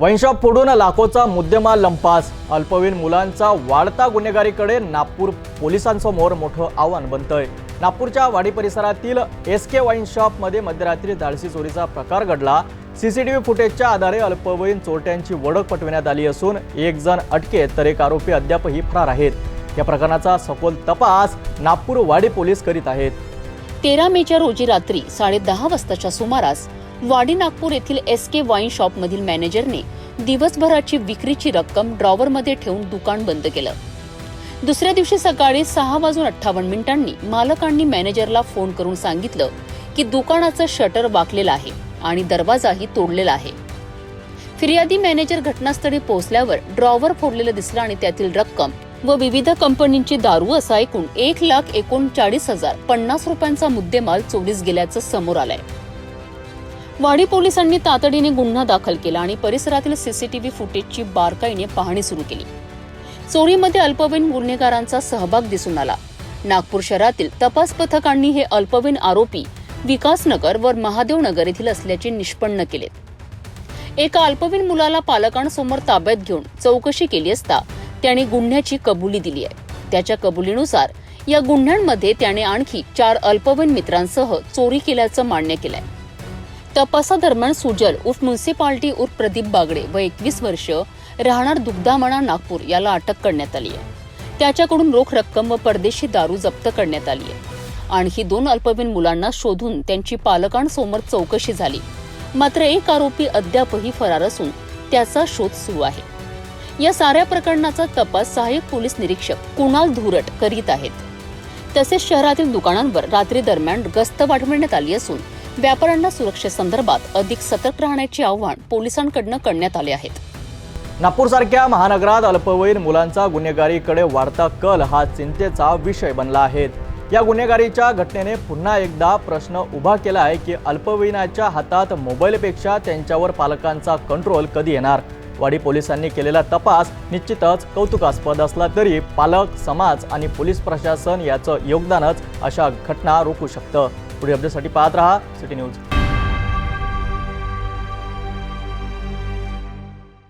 वैनशॉप फोडून लाखोचा मुद्देमाल लंपास. अल्पवयीन मुलांचा वाढता गुन्हेगारीकडे नागपूर पोलिसांसमोर मोठं आव्हान बनतंय. नागपूरच्या वाडी परिसरातील एस के वाईन शॉपमध्ये मध्यरात्री धाडसी चोरीचा प्रकार घडला. सीसीटीव्ही फुटेजच्या आधारे अल्पवयीन चोरट्यांची ओळख पटविण्यात आली असून एक जण अटकेत तर एक आरोपी अद्यापही फरार आहेत. या प्रकरणाचा सखोल तपास नागपूर वाडी पोलीस करीत आहेत. तेरा मेच्या रोजी रात्री साडेदहा वाजताच्या सुमारास वाडी नागपूर येथील एस के वाईन शॉपमधील मॅनेजरने दिवसभराची विक्रीची रक्कम ड्रॉवरमध्ये ठेवून दुकान बंद केलं. दुसऱ्या दिवशी सकाळी सहा वाजून अठ्ठावन्न मिनिटांनी मालकांनी मॅनेजरला फोन करून सांगितलं की दुकानाचं शटर वाकलेलं आहे आणि दरवाजाही तोडलेला आहे. फिर्यादी मॅनेजर घटनास्थळी पोहोचल्यावर ड्रॉवर फोडलेलं दिसलं आणि त्यातील रक्कम व विविध कंपनींची दारू असं ऐकून एक लाख एकोणचाळीस हजार पन्नास रुपयांचा मुद्देमाल चोरीस गेल्याचं समोर आलंय. वाडी पोलिसांनी तातडीने गुन्हा दाखल केला आणि परिसरातील सीसीटीव्ही फुटेजची बारकाईने पाहणी सुरू केली. चोरीमध्ये अल्पवयीन गुन्हेगारांचा सहभाग दिसून आला. नागपूर शहरातील तपास पथकांनी हे अल्पवयीन आरोपी विकासनगर व महादेवनगर येथील असल्याचे निष्पन्न केले. एका अल्पवयीन मुलाला पालकांसमोर ताब्यात घेऊन चौकशी केली असता त्याने गुन्ह्याची कबुली दिली आहे. त्याच्या कबुलीनुसार या गुन्ह्यांमध्ये त्याने आणखी चार अल्पवयीन मित्रांसह चोरी केल्याचं मान्य केलंय. तपासादरम्यान सुजल उर्फ म्युन्सिपाल्टी उर्फ प्रदीप बागडे व एकवीस वर्ष राहणार दुग्धामणा नागपूर याला अटक करण्यात आली आहे. त्याच्याकडून रोख रक्कम व परदेशी दारू जप्त करण्यात आली आहे. आणखी दोन अल्पवयीन मुलांना शोधून त्यांची पालकांसमोर चौकशी झाली. मात्र एक आरोपी अद्यापही फरार असून त्याचा शोध सुरू आहे. या साऱ्या प्रकरणाचा तपास सहाय्यक पोलीस निरीक्षक कुणाल धुरट करीत आहेत. तसेच शहरातील दुकानांवर रात्री दरम्यान गस्त वाढवण्यात आली असून व्यापाऱ्यांना सुरक्षेसंदर्भात अधिक सतर्क राहण्याचे आव्हान पोलिसांकडनं करण्यात आले आहेत. नागपूरसारख्या महानगरात अल्पवयीन मुलांचा गुन्हेगारीकडे वाढता कल हा चिंतेचा विषय बनला आहे. या गुन्हेगारीच्या घटनेने पुन्हा एकदा प्रश्न उभा केला आहे की अल्पवयीनाच्या हातात मोबाईलपेक्षा त्यांच्यावर पालकांचा कंट्रोल कधी येणार? वाडी पोलिसांनी केलेला तपास निश्चितच कौतुकास्पद असला तरी पालक समाज आणि पोलीस प्रशासन याचं योगदानच अशा घटना रोखू शकतं. पुढील अपडेटसाठी पाहत रहा सिटी न्यूज.